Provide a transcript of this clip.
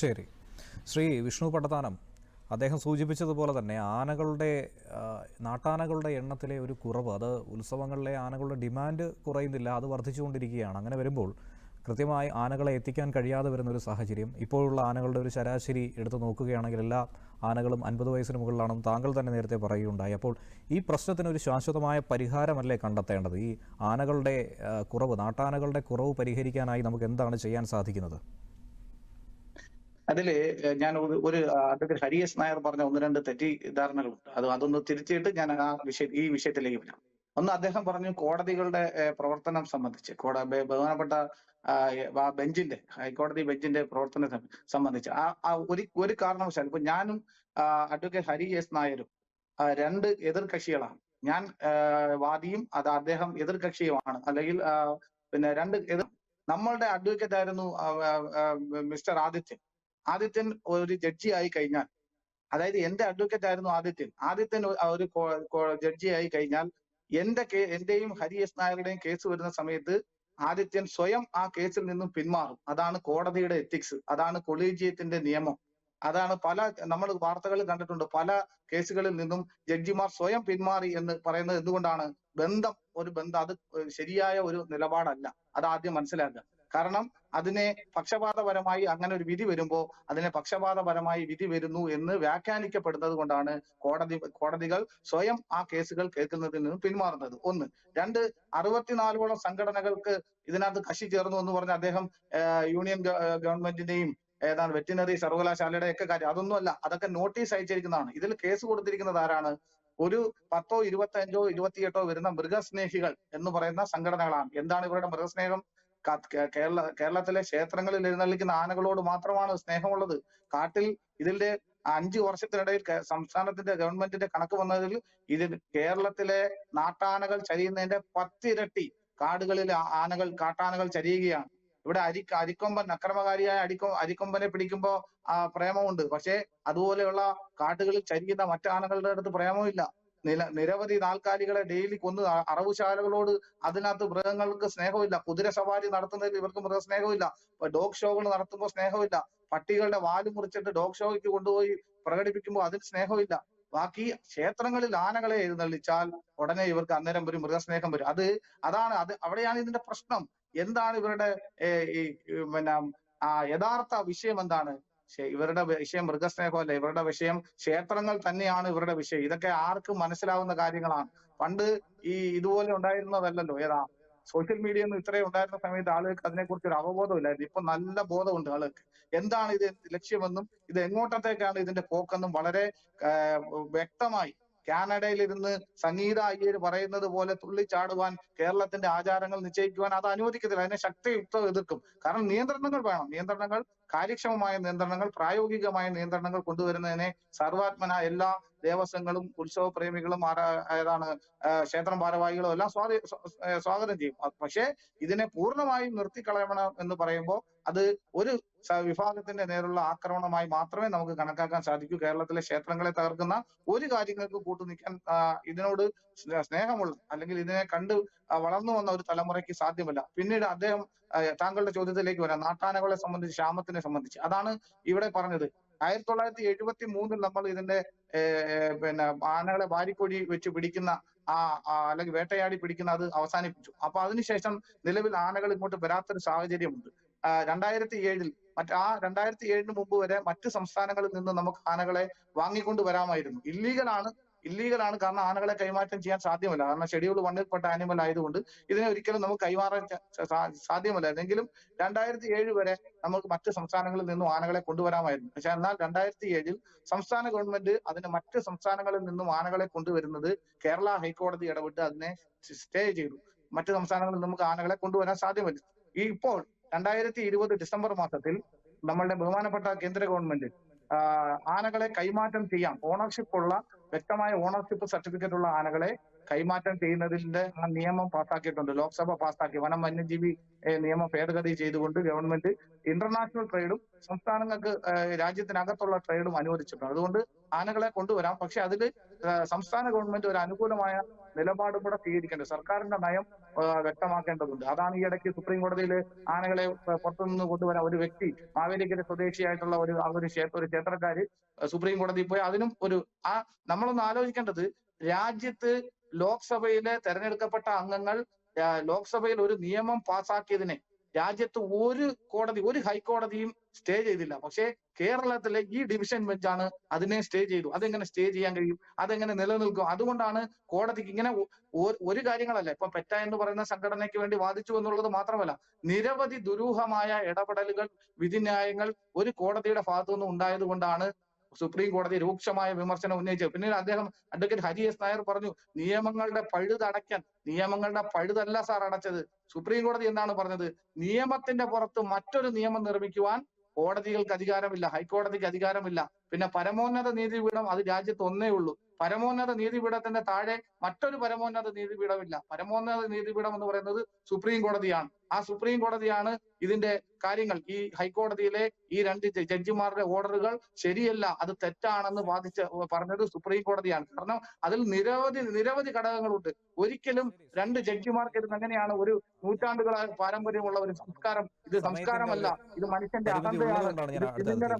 ശരി ശ്രീ വിഷ്ണു പട്ടത്താനം അദ്ദേഹം സൂചിപ്പിച്ചതുപോലെ തന്നെ ആനകളുടെ നാട്ടാനകളുടെ എണ്ണത്തിലെ ഒരു കുറവ് അത് ഉത്സവങ്ങളിലെ ആനകളുടെ ഡിമാൻഡ് കുറയുന്നില്ല അത് വർദ്ധിച്ചുകൊണ്ടിരിക്കുകയാണ്. അങ്ങനെ വരുമ്പോൾ കൃത്യമായി ആനകളെ എത്തിക്കാൻ കഴിയാതെ വരുന്ന ഒരു സാഹചര്യം ഇപ്പോഴുള്ള ആനകളുടെ ഒരു ശരാശരി എടുത്തു നോക്കുകയാണെങ്കിൽ എല്ലാ ആനകളും അൻപത് വയസ്സിന് മുകളിലാണെന്ന് താങ്കൾ തന്നെ നേരത്തെ പറയുകയുണ്ടായി. അപ്പോൾ ഈ പ്രശ്നത്തിന് ഒരു ശാശ്വതമായ പരിഹാരമല്ലേ കണ്ടെത്തേണ്ടത്? ഈ ആനകളുടെ കുറവ് നാട്ടാനകളുടെ കുറവ് പരിഹരിക്കാനായി നമുക്ക് എന്താണ് ചെയ്യാൻ സാധിക്കുന്നത്? അതിൽ ഞാൻ ഒരു അഡ്വക്കേറ്റ് ഹരിയസ് നായർ പറഞ്ഞ ഒന്ന് രണ്ട് തെറ്റിദ്ധാരണകളുണ്ട് അത് അതൊന്ന് തിരിച്ചിട്ട് ഞാൻ ആ വിഷയ ഈ വിഷയത്തിലേക്ക് വരാം. ഒന്ന് അദ്ദേഹം പറഞ്ഞു കോടതികളുടെ പ്രവർത്തനം സംബന്ധിച്ച് കോട ബഹുമാനപ്പെട്ട ബെഞ്ചിന്റെ ഹൈക്കോടതി ബെഞ്ചിന്റെ പ്രവർത്തനം സംബന്ധിച്ച് ആ ഒരു ഒരു കാരണവശാലും ഇപ്പൊ ഞാനും അഡ്വക്കേറ്റ് ഹരി എസ് നായരും രണ്ട് എതിർ കക്ഷികളാണ്. ഞാൻ വാദിയും അത് അദ്ദേഹം എതിർ കക്ഷിയുമാണ്. അല്ലെങ്കിൽ പിന്നെ രണ്ട് എതിർ നമ്മളുടെ അഡ്വക്കേറ്റ് ആയിരുന്നു മിസ്റ്റർ ആദിത്യൻ ആദിത്യൻ ഒരു ജഡ്ജി ആയി കഴിഞ്ഞാൽ അതായത് എന്റെ അഡ്വക്കേറ്റ് ആയിരുന്നു ആദിത്യൻ. ആദിത്യൻ ഒരു ജഡ്ജി ആയി കഴിഞ്ഞാൽ എന്റെ എന്റെയും ഹരി എസ് നായരുടെയും കേസ് വരുന്ന സമയത്ത് ആദിത്യൻ സ്വയം ആ കേസിൽ നിന്നും പിന്മാറും. അതാണ് കോടതിയുടെ എത്തിക്സ് അതാണ് കൊളീജിയത്തിന്റെ നിയമം. അതാണ് പല നമ്മൾ വാർത്തകൾ കണ്ടിട്ടുണ്ട് പല കേസുകളിൽ നിന്നും ജഡ്ജിമാർ സ്വയം പിന്മാറി എന്ന് പറയുന്നത് എന്തുകൊണ്ടാണ്? ബന്ധം ഒരു ബന്ധം അത് ശരിയായ ഒരു നിലപാടല്ല. അത് ആദ്യം മനസ്സിലാക്കുക. കാരണം അതിനെ പക്ഷപാതപരമായി അങ്ങനെ ഒരു വിധി വരുമ്പോൾ അതിനെ പക്ഷപാതപരമായി വിധി വരുന്നു എന്ന് വ്യാഖ്യാനിക്കപ്പെടുന്നത് കൊണ്ടാണ് കോടതി കോടതികൾ സ്വയം ആ കേസുകൾ കേൾക്കുന്നതിൽ നിന്നും പിന്മാറുന്നത്. ഒന്ന്. രണ്ട് അറുപത്തിനാലോളം സംഘടനകൾക്ക് ഇതിനകത്ത് കക്ഷി ചേർന്നു എന്ന് പറഞ്ഞ അദ്ദേഹം യൂണിയൻ ഗവൺമെന്റിന്റെയും ഏതാണ് വെറ്റിനറി സർവകലാശാലയുടെ ഒക്കെ കാര്യം അതൊന്നുമല്ല അതൊക്കെ നോട്ടീസ് അയച്ചിരിക്കുന്നതാണ്. ഇതിൽ കേസ് കൊടുത്തിരിക്കുന്നത് ആരാണ്? ഒരു പത്തോ ഇരുപത്തഞ്ചോ ഇരുപത്തിയെട്ടോ വരുന്ന മൃഗസ്നേഹികൾ എന്ന് പറയുന്ന സംഘടനകളാണ്. എന്താണ് ഇവരുടെ മൃഗസ്നേഹം? കേരള കേരളത്തിലെ ക്ഷേത്രങ്ങളിൽ എഴുന്നള്ളിക്കുന്ന ആനകളോട് മാത്രമാണ് സ്നേഹമുള്ളത്. കാട്ടിൽ ഇതിന്റെ അഞ്ചു വർഷത്തിനിടയിൽ സംസ്ഥാനത്തിന്റെ ഗവൺമെന്റിന്റെ കണക്ക് വന്നതിൽ ഇതിൽ കേരളത്തിലെ നാട്ടാനകൾ ചരിയുന്നതിന്റെ പത്തിരട്ടി കാടുകളിൽ ആനകൾ കാട്ടാനകൾ ചരിയുകയാണ്. ഇവിടെ അരി അരിക്കൊമ്പൻ അക്രമകാരിയായ അരിക്കൊ അരിക്കൊമ്പനെ പിടിക്കുമ്പോ ആ പ്രേമമുണ്ട്. പക്ഷേ അതുപോലെയുള്ള കാട്ടുകളിൽ ചരിയുന്ന മറ്റു ആനകളുടെ അടുത്ത് പ്രേമമില്ല. നില നിരവധി നാൽക്കാലികളെ ഡെയിലി കൊന്ന് അറവുശാലകളോട് അതിനകത്ത് മൃഗങ്ങൾക്ക് സ്നേഹമില്ല. കുതിര സവാരി നടത്തുന്നതിൽ ഇവർക്ക് മൃഗസ്നേഹമില്ല ഡോഗ് ഷോകൾ നടത്തുമ്പോൾ സ്നേഹമില്ല. പട്ടികളുടെ വാൽ മുറിച്ചിട്ട് ഡോഗ് ഷോയ്ക്ക് കൊണ്ടുപോയി പ്രകടിപ്പിക്കുമ്പോൾ അതിന് സ്നേഹമില്ല. ബാക്കി ക്ഷേത്രങ്ങളിൽ ആനകളെ എഴുന്നള്ളിച്ചാൽ ഉടനെ ഇവർക്ക് അന്നേരം ഒരു മൃഗസ്നേഹം വരും. അത് അതാണ് അത് അവിടെയാണ് ഇതിന്റെ പ്രശ്നം. എന്താണ് ഇവരുടെ ഈ പിന്നെ ആ യഥാർത്ഥ വിഷയം എന്താണ്? ഇവരുടെ വിഷയം മൃഗസ്നേഹമല്ല. ഇവരുടെ വിഷയം ക്ഷേത്രങ്ങൾ തന്നെയാണ് ഇവരുടെ വിഷയം. ഇതൊക്കെ ആർക്കും മനസ്സിലാവുന്ന കാര്യങ്ങളാണ്. പണ്ട് ഈ ഇതുപോലെ ഉണ്ടായിരുന്നതല്ലല്ലോ. ഏതാ സോഷ്യൽ മീഡിയ ഒന്നും ഇത്രയും ഉണ്ടായിരുന്ന സമയത്ത് ആളുകൾക്ക് അതിനെക്കുറിച്ച് ഒരു അവബോധം ഇല്ലായിരുന്നു ഇപ്പൊ നല്ല ബോധമുണ്ട് ആളുകൾക്ക്. എന്താണ് ഇത് ലക്ഷ്യമെന്നും ഇത് എങ്ങോട്ടത്തേക്കാണ് ഇതിന്റെ പോക്കെന്നും വളരെ വ്യക്തമായി കാനഡയിൽ ഇരുന്ന് സംഗീത അയ്യർ പറയുന്നത് പോലെ തുള്ളിച്ചാടുവാൻ കേരളത്തിന്റെ ആചാരങ്ങൾ നിശ്ചയിക്കുവാൻ അത് അനുവദിക്കത്തില്ല. അതിനെ ശക്തിയുക്തം എതിർക്കും. കാരണം നിയന്ത്രണങ്ങൾ വേണം. നിയന്ത്രണങ്ങൾ കാര്യക്ഷമമായ നിയന്ത്രണങ്ങൾ പ്രായോഗികമായ നിയന്ത്രണങ്ങൾ കൊണ്ടുവരുന്നതിനെ സർവാത്മന എല്ലാ ദേവസ്വങ്ങളും ഉത്സവ പ്രേമികളും ഏതാണ് ക്ഷേത്രം ഭാരവാഹികളും എല്ലാം സ്വാതി സ്വാഗതം ചെയ്യും. പക്ഷേ ഇതിനെ പൂർണമായും നിർത്തിക്കളയണം എന്ന് പറയുമ്പോൾ അത് ഒരു വിഭാഗത്തിന്റെ നേരുള്ള ആക്രമണമായി മാത്രമേ നമുക്ക് കണക്കാക്കാൻ സാധിക്കൂ. കേരളത്തിലെ ക്ഷേത്രങ്ങളെ തകർക്കുന്ന ഒരു കാര്യങ്ങൾക്ക് കൂട്ടുനിൽക്കാൻ നിൽക്കാൻ ഇതിനോട് സ്നേഹമുള്ള അല്ലെങ്കിൽ ഇതിനെ കണ്ട് വളർന്നു വന്ന ഒരു തലമുറയ്ക്ക് സാധ്യമല്ല. പിന്നീട് അദ്ദേഹം താങ്കളുടെ ചോദ്യത്തിലേക്ക് വരാം. നാട്ടാനകളെ സംബന്ധിച്ച് ക്ഷാമത്തിനെ സംബന്ധിച്ച്. അതാണ് ഇവിടെ പറഞ്ഞത്. ആയിരത്തി തൊള്ളായിരത്തി എഴുപത്തി മൂന്നിൽ നമ്മൾ ഇതിന്റെ പിന്നെ ആനകളെ വാരിക്കൊടി വെച്ച് പിടിക്കുന്ന ആ അല്ലെങ്കിൽ വേട്ടയാടി പിടിക്കുന്ന അത് അവസാനിപ്പിച്ചു. അപ്പൊ അതിനുശേഷം നിലവിൽ ആനകൾ ഇങ്ങോട്ട് വരാത്തൊരു സാഹചര്യമുണ്ട്. രണ്ടായിരത്തി ഏഴിൽ മറ്റ് ആ രണ്ടായിരത്തി ഏഴിന് മുമ്പ് വരെ മറ്റു സംസ്ഥാനങ്ങളിൽ നിന്ന് നമുക്ക് ആനകളെ വാങ്ങിക്കൊണ്ട് വരാമായിരുന്നു. ഇല്ലീഗലാണ് ഇല്ലീഗലാണ് കാരണം ആനകളെ കൈമാറ്റം ചെയ്യാൻ സാധ്യമല്ല. കാരണം ഷെഡ്യൂൾ വണ്ണിൽപ്പെട്ട ആനിമൽ ആയതുകൊണ്ട് ഇതിനെ ഒരിക്കലും നമുക്ക് കൈമാറാൻ സാധ്യമല്ലായിരുന്നു എങ്കിലും രണ്ടായിരത്തി ഏഴ് വരെ നമുക്ക് മറ്റ് സംസ്ഥാനങ്ങളിൽ നിന്നും ആനകളെ കൊണ്ടുവരാമായിരുന്നു. പക്ഷെ എന്നാൽ രണ്ടായിരത്തി ഏഴിൽ സംസ്ഥാന ഗവൺമെന്റ് അതിന് മറ്റ് സംസ്ഥാനങ്ങളിൽ നിന്നും ആനകളെ കൊണ്ടുവരുന്നത് കേരള ഹൈക്കോടതി ഇടപെട്ട് അതിനെ സ്റ്റേ ചെയ്തു. മറ്റ് സംസ്ഥാനങ്ങളിൽ നമുക്ക് ആനകളെ കൊണ്ടുവരാൻ സാധ്യമല്ല. ഈ ഇപ്പോൾ രണ്ടായിരത്തി ഇരുപത് ഡിസംബർ മാസത്തിൽ നമ്മളുടെ ബഹുമാനപ്പെട്ട കേന്ദ്ര ഗവൺമെന്റ് ആനകളെ കൈമാറ്റം ചെയ്യാം. ഓണർഷിപ്പ് ഉള്ള വ്യക്തമായ ഓണർഷിപ്പ് സർട്ടിഫിക്കറ്റ് ഉള്ള ആനകളെ കൈമാറ്റം ചെയ്യുന്നതിന്റെ ആ നിയമം പാസ്സാക്കിയിട്ടുണ്ട്. ലോക്സഭ പാസ്സാക്കി. വനം വന്യജീവി നിയമം ഭേദഗതി ചെയ്തുകൊണ്ട് ഗവൺമെന്റ് ഇന്റർനാഷണൽ ട്രേഡും സംസ്ഥാനങ്ങൾക്ക് രാജ്യത്തിനകത്തുള്ള ട്രേഡും അനുവദിച്ചിട്ടുണ്ട്. അതുകൊണ്ട് ആനകളെ കൊണ്ടുവരാം. പക്ഷെ അതിൽ സംസ്ഥാന ഗവൺമെന്റ് ഒരു അനുകൂലമായ നിലപാടും കൂടെ സ്വീകരിക്കേണ്ടത്. സർക്കാരിന്റെ നയം വ്യക്തമാക്കേണ്ടതുണ്ട്. അതാണ് ഈ ഇടയ്ക്ക് സുപ്രീം കോടതിയിൽ ആനകളെ പുറത്തുനിന്ന് കൊണ്ടുവരാൻ ഒരു വ്യക്തി മാവേലിക്കര സ്വദേശിയായിട്ടുള്ള ഒരു ഒരു ഒരു ക്ഷേത്രക്കാര് സുപ്രീം കോടതിയിൽ പോയി അതിനും ഒരു ആ നമ്മളൊന്ന് ആലോചിക്കേണ്ടത് രാജ്യത്ത് ലോക്സഭയിലെ തെരഞ്ഞെടുക്കപ്പെട്ട അംഗങ്ങൾ ലോക്സഭയിൽ ഒരു നിയമം പാസാക്കിയതിനെ രാജ്യത്ത് ഒരു കോടതി ഒരു ഹൈക്കോടതിയും സ്റ്റേ ചെയ്തില്ല. പക്ഷേ കേരളത്തിലെ ഈ ഡിവിഷൻ ബെഞ്ചാണ് അതിനെ സ്റ്റേ ചെയ്തു. അതെങ്ങനെ സ്റ്റേ ചെയ്യാൻ കഴിയും? അതെങ്ങനെ നിലനിൽക്കും? അതുകൊണ്ടാണ് കോടതിക്ക് ഇങ്ങനെ ഒരു കാര്യങ്ങളല്ല. ഇപ്പൊ പെറ്റ എന്ന് പറയുന്ന സംഘടനയ്ക്ക് വേണ്ടി വാദിച്ചു എന്നുള്ളത് മാത്രമല്ല നിരവധി ദുരൂഹമായ ഇടപെടലുകൾ വിധിന്യായങ്ങൾ ഒരു കോടതിയുടെ ഭാഗത്തുനിന്ന് ഉണ്ടായത് കൊണ്ടാണ് സുപ്രീം കോടതി രൂക്ഷമായ വിമർശനം ഉന്നയിച്ചത് പിന്നീട് അദ്ദേഹം അഡ്വക്കേറ്റ് ഹരി എസ് നായർ പറഞ്ഞു നിയമങ്ങളുടെ പഴുത് അടയ്ക്കാൻ നിയമങ്ങളുടെ പഴുതല്ല സാർ അടച്ചത്. സുപ്രീം കോടതി എന്താണ് പറഞ്ഞത്? നിയമത്തിന്റെ പുറത്ത് മറ്റൊരു നിയമം നിർമ്മിക്കുവാൻ കോടതികൾക്ക് അധികാരമില്ല ഹൈക്കോടതിക്ക് അധികാരമില്ല. പിന്നെ പരമോന്നത നീതിപീഠം അത് രാജ്യത്ത് ഒന്നേ ഉള്ളൂ. പരമോന്നത നീതിപീഠത്തിന്റെ താഴെ മറ്റൊരു പരമോന്നത നീതിപീഠമില്ല. പരമോന്നത നീതിപീഠം എന്ന് പറയുന്നത് സുപ്രീം കോടതിയാണ്. ആ സുപ്രീം കോടതിയാണ് ഇതിന്റെ കാര്യങ്ങൾ. ഈ ഹൈക്കോടതിയിലെ ഈ രണ്ട് ജഡ്ജിമാരുടെ ഓർഡറുകൾ ശരിയല്ല അത് തെറ്റാണെന്ന് വാദിച്ച പറഞ്ഞത് സുപ്രീം കോടതിയാണ്. കാരണം അതിൽ നിരവധി നിരവധി ഘടകങ്ങളുണ്ട്. ഒരിക്കലും രണ്ട് ജഡ്ജിമാർക്കിരുന്ന് എങ്ങനെയാണ് ഒരു നൂറ്റാണ്ടുകളായ പാരമ്പര്യമുള്ള ഒരു സംസ്കാരം ഇത് സംസ്കാരമല്ല ഇത് മനുഷ്യന്റെ അഹന്തയാണ് ഉള്ളതുകൊണ്ടാണ്